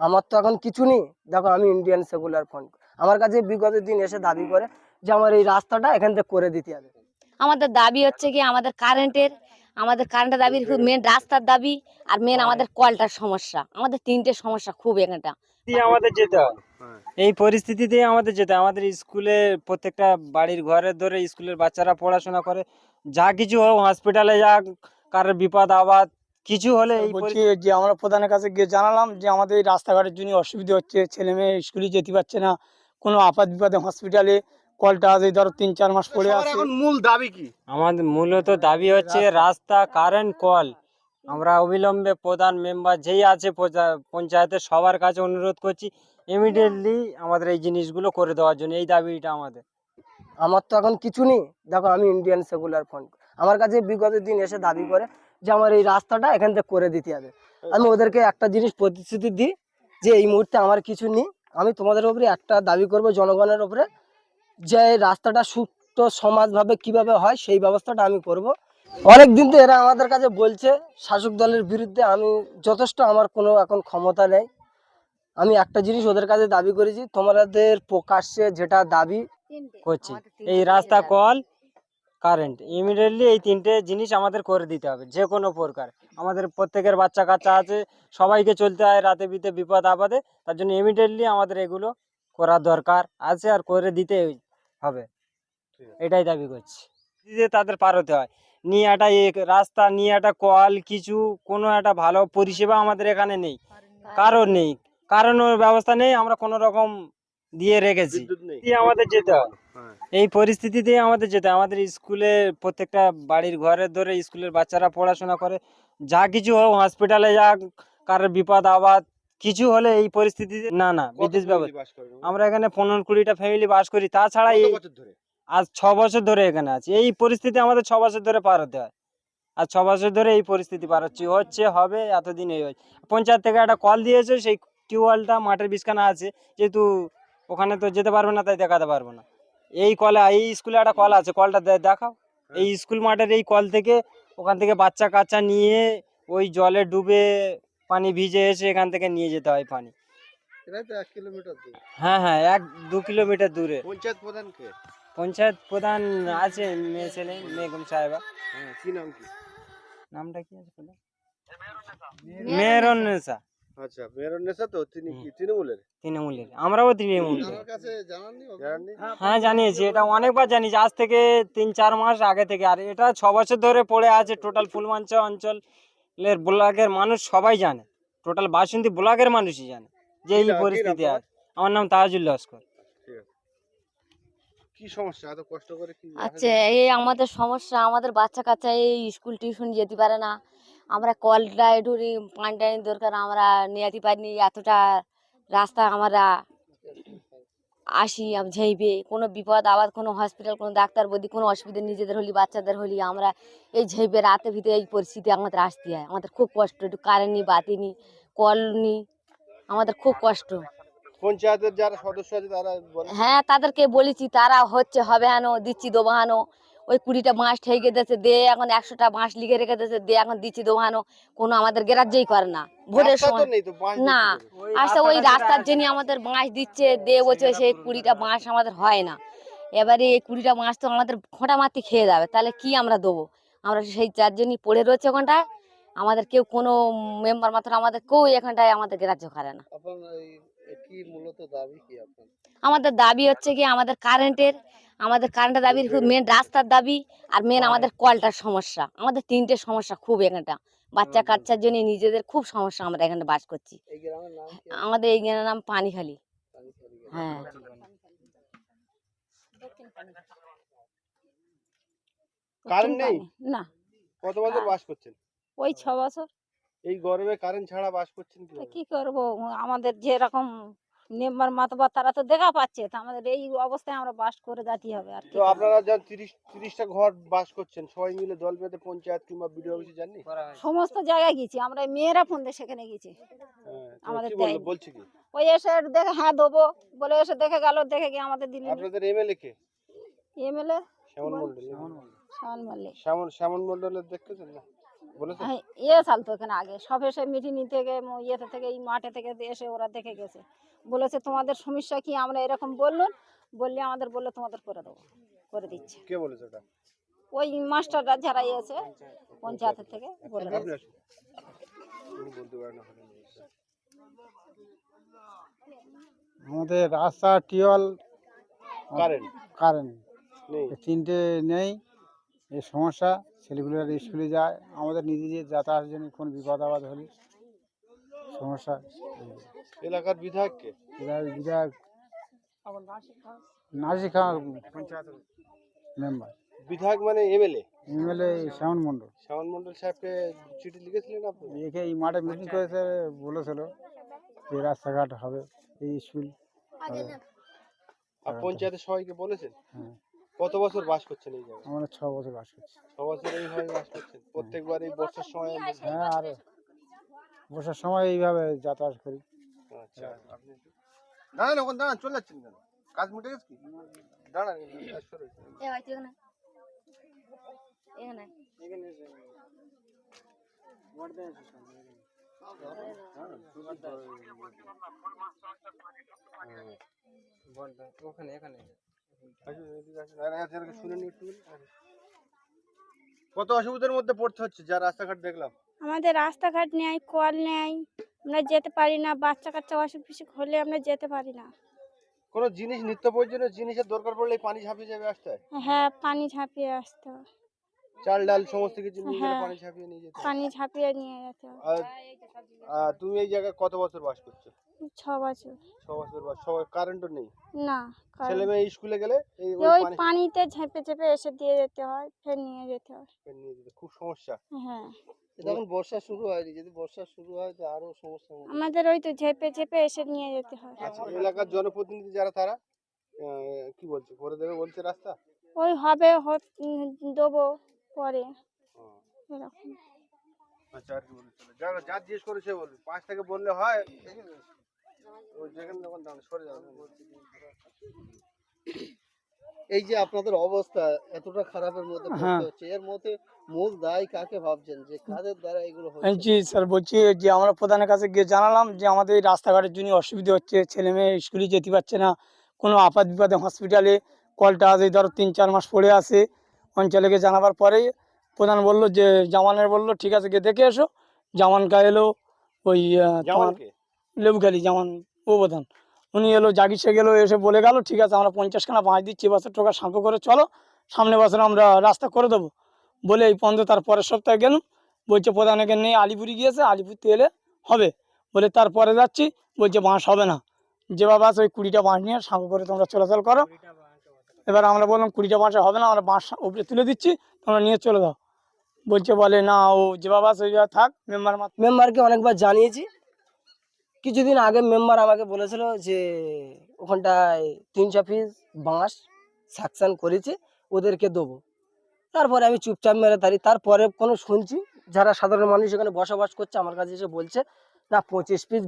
আমার তো এখন কিছু নেই। দেখো আমি ইন্ডিয়ান সেকুলার ফ্রন্ট আমার কাছে বিগত দিন এসে দাবি করে যে আমার এই রাস্তাটা এখান থেকে করে দিতে হবে। আমাদের দাবি হচ্ছে কি আমাদের কারেন্টের আমাদের কারেন্টের দাবির মেন রাস্তার দাবি আর মেন আমাদের কলটার সমস্যা। আমাদের তিনটে সমস্যা খুব এখানটা দিয়ে আমাদের যেতে হয়। এই পরিস্থিতিতে আমাদের যেতে হয়। আমাদের স্কুলে প্রত্যেকটা বাড়ির ঘরের ধরে স্কুলের বাচ্চারা পড়াশোনা করে। যা কিছু হোক হসপিটালে যাক কারোর বিপদ আবাদ কিছু হলে এই বলছি যে আমরা প্রধানের কাছে গিয়ে জানালাম যে আমাদের এই রাস্তাঘাটের জন্য অসুবিধা হচ্ছে ছেলে মেয়ে স্কুলে যেতে পারছে না কোনো আপাত বিপদে হসপিটালে কলটা আছে ধরো তিন চার মাস পড়ে সবার আছে। এখন মূল দাবি কি? আমাদের মূলত দাবি হচ্ছে রাস্তা কারেন্ট কল আমরা অবিলম্বে প্রধান মেম্বার যেই আছে পঞ্চা- পঞ্চায়েতের সবার কাছে অনুরোধ করছি ইমিডিয়েটলি আমাদের এই জিনিসগুলো করে দেওয়ার জন্য এই দাবিটা আমাদের। আমার তো এখন কিছু নেই। দেখো আমি ইন্ডিয়ান সেকুলার ফ্রন্ট আমার কাছে বিগত দিন এসে দাবি করে যে আমার এই রাস্তাটা এখান থেকে করে দিতে হবে। আমি ওদেরকে একটা জিনিস প্রতিশ্রুতি দিই যে এই মুহূর্তে আমার কিছু নেই। আমি তোমাদের উপরে একটা দাবি করব জনগণের উপরে যে এই রাস্তাটা সুষ্ঠু সমাজভাবে কীভাবে হয় সেই ব্যবস্থাটা আমি করব। অনেক দিন তো এরা আমাদের কাছে বলছে শাসক দলের বিরুদ্ধে আমি যথেষ্ট আমার কোনো এখন ক্ষমতা নেই। আমি একটা জিনিস ওদের কাছে দাবি করেছি তোমাদের প্রকাশ্যে যেটা দাবি করছি। এই রাস্তা কল কারেন্ট ইমিডিয়েটলি এই তিনটে জিনিস আমাদের করে দিতে হবে যে কোনো প্রকার। আমাদের প্রত্যেকের বাচ্চা কাচ্চা আছে সবাইকে চলতে হয় রাতে বিতে বিপদ আপদে তার জন্য ইমিডিয়েটলি আমাদের এগুলো করার দরকার আছে আর করে দিতে হবে। এটাই দাবি করছি। দিতে তাদের পার হতে হয়। নিয়ে একটা এক রাস্তা নিয়ে একটা কল কিছু কোনো একটা ভালো পরিষেবা আমাদের এখানে নেই। কারোর নেই। কারণের ব্যবস্থা নেই আমরা কোনো রকম দিয়ে রেখেছি। আমাদের যেতে হ্যাঁ। এই পরিস্থিতিতে আমাদের যেতে আমাদের স্কুলে প্রত্যেকটা বাড়ির ঘরে ধরে স্কুলের বাচ্চারা পড়াশোনা করে। যা কিছু হোক হসপিটালে যাক কারোর বিপদ আবাদ কিছু হলে এই পরিস্থিতিতে না না বিদ্যুৎ ব্যবস্থা। আমরা এখানে পনেরো কুড়িটা ফ্যামিলি বাস করি। তাছাড়া এই আজ ছ বছর ধরে এখানে আছি। এই পরিস্থিতি আমাদের ছ বছর ধরে পার হতে হয়। আর ছ বছর ধরে এই পরিস্থিতি পার হচ্ছে। হচ্ছে হবে এতদিন এই হচ্ছে পঞ্চায়েত থেকে একটা কল দিয়েছে। সেই টিউবওয়েলটা মাঠের বিছখানা আছে। যেহেতু ওখানে তো যেতে পারবে না তাই দেখাতে পারব না। এই কলে এই স্কুলে একটা কল আছে কলটা দে- দেখাও। এই স্কুল মাঠের এই কল থেকে ওখান থেকে বাচ্চা কাচ্চা নিয়ে ওই জলে ডুবে পানি ভিজে এসে এখান থেকে নিয়ে যেতে হয় পানি। এটাই তো এক কিলোমিটার দূর। হ্যাঁ হ্যাঁ এক দু কিলোমিটার দূরে। পঞ্চায়েত প্রধান কে? পঞ্চায়েত প্রধান আছে মেয়ে ছেলে মেঘম সাহেবা। হ্যাঁ কি নাম কি? নামটা কি আছে প্রধান মেহরুন্নেসা আচ্ছা মেয়র নেশা তো? তিনি কি? তৃণমূলের? তৃণমূলের। আমরাও তৃণমূল জানাননি হ্যাঁ জানিয়েছি। এটা অনেকবার জানিয়েছি। আজ থেকে তিন চার মাস আগে থেকে। আর এটা ছ বছর ধরে পড়ে আছে টোটাল ফুলমাঞ্চা অঞ্চলের ব্লকের মানুষ সবাই জানে। টোটাল বাসন্তী ব্লকের মানুষই জানে যে এই পরিস্থিতি আছে। আমার নাম তাজুল লস্কর। কি সমস্যা? এত কষ্ট করে কি আচ্ছা এই আমাদের সমস্যা। আমাদের বাচ্চা কাচ্চা এই স্কুল টিউশন যেতে পারে না। আমরা কলটা একটু পানি টানি দরকার আমরা নিয়ে পারিনি এতটা রাস্তা আমরা আসি ঝেইবে কোনো বিপদ আবার কোনো হসপিটাল কোনো ডাক্তার বদি কোনো অসুবিধা নিজেদের হলি বাচ্চাদের হলি আমরা এই ঝেইবে রাতে ভিতরে এই পরিস্থিতি আমাদের আসতে হয়। আমাদের খুব কষ্ট একটু কারেন্ট নি বাতি নি কল নি আমাদের খুব কষ্ট। পঞ্চায়েতের যারা সদস্য আছে তারা হ্যাঁ তাদেরকে বলেছি তারা হচ্ছে হবে হানো দিচ্ছি দেবো হানো। ওই কুড়িটা বাঁশ ঠেকে দিয়েছে দে এখন একশোটা বাঁশ লিখে রেখে দিয়েছে দে এখন দিচ্ছি দেবো হানো কোনো আমাদের গ্রাহ্যই করে না। ভোটের সময় না? আসলে ওই রাস্তার জন্য আমাদের বাঁশ দিচ্ছে দে বলছে সেই কুড়িটা বাঁশ আমাদের হয় না। এবারে এই কুড়িটা বাঁশ তো আমাদের খোঁটা মাতি খেয়ে যাবে তাহলে কি আমরা দেবো? আমরা সেই চারজনই পড়ে রয়েছে ওখানটায়। আমাদের কেউ কোনো মেম্বার মাত্র আমাদের কেউ এখানটায় আমাদের গ্রাহ্য করে না। কি মূলত দাবি কি আপনার? আমাদের দাবি হচ্ছে কি আমাদের কারেন্টের আমাদের কারেন্টের দাবির মেন রাস্তার দাবি আর মেন আমাদের কলটার সমস্যা। আমাদের তিনটে সমস্যা খুব এখানটা বাচ্চা কাচ্চার জন্য নিজেদের খুব সমস্যা আমরা এখানে বাস করছি। এই গ্রামের নাম কি? আমাদের এই গ্রামের নাম পানিখালি। হ্যাঁ। কারেন্ট নেই? না। কত বছর বাস করছেন? ওই ছ বছর। এই গরমে কারেন্ট ছাড়া বাস করছেন কি করব? আমাদের যেরকম মেম্বার মাতবার তারা তো দেখা পাচ্ছে তা আমাদের এই অবস্থায় আমরা বাস করে যেতে হবে আর কি। তো আপনারা যা তিরিশ তিরিশটা ঘর বাস করছেন সবাই মিলে দল বেঁধে পঞ্চায়েত কিংবা বিডিও অফিসে যাননি? সমস্ত জায়গায় গেছি আমরা মেয়েরা ফোন দিয়ে সেখানে গেছি। হ্যাঁ, তো আমাদের কি বলল দেয়নি। বলছে কি? ওই এসে দেখে হ্যাঁ দেবো বলে এসে দেখে গেল দেখে গিয়ে আমাদের দিল আপনাদের এমএলএ কে? এমএলএ? শ্যামল মন্ডল শাওন মাল্লিক শ্যামল শ্যামল মন্ডলের দেখতেছেন না? বলেছে হ্যাঁ, ইয়ে চালতো এখানে আগে সব এসে মিটিং থেকে ম- ইয়েতে থেকে এই মাঠে থেকে এসে ওরা দেখে গেছে। বলেছে তোমাদের সমস্যা কি? আমরা এরকম বললুন বললে আমাদের বললে তোমাদের করে দেবো করে দিচ্ছে। কে বলেছে এটা ওই মাস্টাররা যারা ইয়েছে পঞ্চায়েতের থেকে বলে। আমাদের রাস্তা টিউবওয়েল কারেন্ট? কারেন্ট। তিনটে নেই এই সমস্যা ছেলেগুলো স্কুলে যায়। আমাদের নিজেদের যাতায়াতের জন্য কোনো বিপদ আপদ হলে সমস্যা এলাকার বিধায়ককে বিধায়ক বিধায়ক নাসিকা পঞ্চায়েত মেম্বার। বিধায়ক মানে MLA MLA salmon Mondal. Shyamal Mondal সাহেবকে চিঠি লিখেছিলেন আপনি? একে এই মাঠে মিটিং করেছে বলেছিল যে রাস্তাঘাট হবে এই স্কুল আর পঞ্চায়েতের সবাইকে বলেছেন? হ্যাঁ। কত বছর বাস করছেন এই জায়গায়? আমরা ছ বছর বাস করছি। ছ বছর এইভাবে বাস করছেন। প্রত্যেকবার এই বর্ষার সময় হ্যাঁ আর বসার সময় এইভাবে যাতায়াত করি। আচ্ছা আপনি দাঁড়ান ওখানে দাঁড়ান চলে যাচ্ছেন কেন? কাজ মিটে গেছে কি? দাঁড়ান এখানে ওখানে কত অসুবিধার মধ্যে পড়তে হচ্ছে? যা রাস্তাঘাট দেখলাম। আমাদের রাস্তাঘাট নেই কল নেই আমরা যেতে পারি না বাচ্চা কাচ্চা অসুখ বিসুখ হলে আমরা যেতে পারি না। কোনো জিনিস নিত্য প্রয়োজনীয় জিনিসের দরকার পড়লে পানি ঝাঁপিয়ে যাবে আসতে হয় হ্যাঁ পানি ঝাঁপিয়ে আসতে। হয় চাল ডাল সমস্ত কিছু নিয়ে গেলে হ্যাঁ। পানি ঝাঁপিয়ে নিয়ে যেতে হয়। পানি ঝাঁপিয়ে নিয়ে যেতে হয় আর আর তুমি এই জায়গায় কত বছর বাস করছ? ছ বছর। ছ বছর বাস সবাই কারেন্টও নেই? না কারণ ছেলে মেয়ে স্কুলে গেলে এই ওই ওই পানি পানিতে ঝেঁপে ঝেঁপে এসে দিয়ে যেতে হয় ফের নিয়ে যেতে হয়। নিয়ে যেতে খুব সমস্যা। হ্যাঁ। তখন বর্ষা শুরু হয়নি যদি বর্ষা শুরু হয় তো আরও সমস্যা হবে। আমাদের ওই তো ঝেঁপে ঝেপে এসে নিয়ে যেতে হয়। আচ্ছা এলাকার জনপ্রতিনিধি যারা তারা? কি বলছে? করে দেবে বলছে রাস্তা? ওই হবে দেবো পরে। এরকম। আচ্ছা আর কি বলছে যারা যা জিজ্ঞেস বলবে। পাঁচ থেকে বললে হয় ওই যেখানে যখন সরে যাবে। এই যে আপনাদের অবস্থা এতটা খারাপের মধ্যে হ্যাঁ। হচ্ছে এর মধ্যে মূল দায় কাকে ভাবছেন যে কাদের দ্বারা এগুলো হচ্ছে? জি স্যার বলছি যে আমরা প্রধানের কাছে গিয়ে জানালাম যে আমাদের এই রাস্তাঘাটের জন্য অসুবিধা হচ্ছে ছেলে মেয়ে স্কুলে যেতে পারছে না কোনো আপাত বিপদে হসপিটালে কলটা আজ এই ধরো তিন চার মাস পড়ে আছে অঞ্চলে গিয়ে জানাবার পরে প্রধান বলল যে জামানের বলল ঠিক আছে গিয়ে দেখে এসো। জামান জামানকা এলো ওই তোমার লেবুখালি জামান ও প্রধান। উনি এলো জাগিসে গেলো, এসে বলে গেল, ঠিক আছে, আমরা পঞ্চাশখানা বাঁশ দিচ্ছি এবছর টোকা সাঁকো করে চলো, সামনে বছর আমরা রাস্তা করে দেবো। বলে এই পর্যন্ত তার পরের সপ্তাহে গেলাম, বলছে, প্রধানকে নেই আলিপুরি গিয়েছে আলিপুরতে এলে হবে। বলে, তারপরে যাচ্ছি। বলছে, বাঁশ হবে না। যে বাবা ওই কুড়িটা বাঁশ নিয়ে সাঁকো করে তোমরা চলাচল করো। এবার আমরা বললাম, কুড়িটা বাঁশে হবে না, আমরা বাঁশ উপরে তুলে দিচ্ছি, তোমরা নিয়ে চলে দাও বলছে, বলে, না, ও যে বাবা আছে, ওই থাক, মেম্বার মেম্বারকে অনেকবার জানিয়েছি কিছুদিন আগে মেম্বার আমাকে বলেছিল যে, ওখানটায় তিনশো পিস বাঁশ স্যাকশন করেছে, ওদেরকে দেবো। তারপরে আমি চুপচাপ মেরে তারি তারপরে কোনো শুনছি, যারা সাধারণ মানুষ এখানে বসবাস করছে, আমার কাছে এসে বলছে, না, পঁচিশ পিস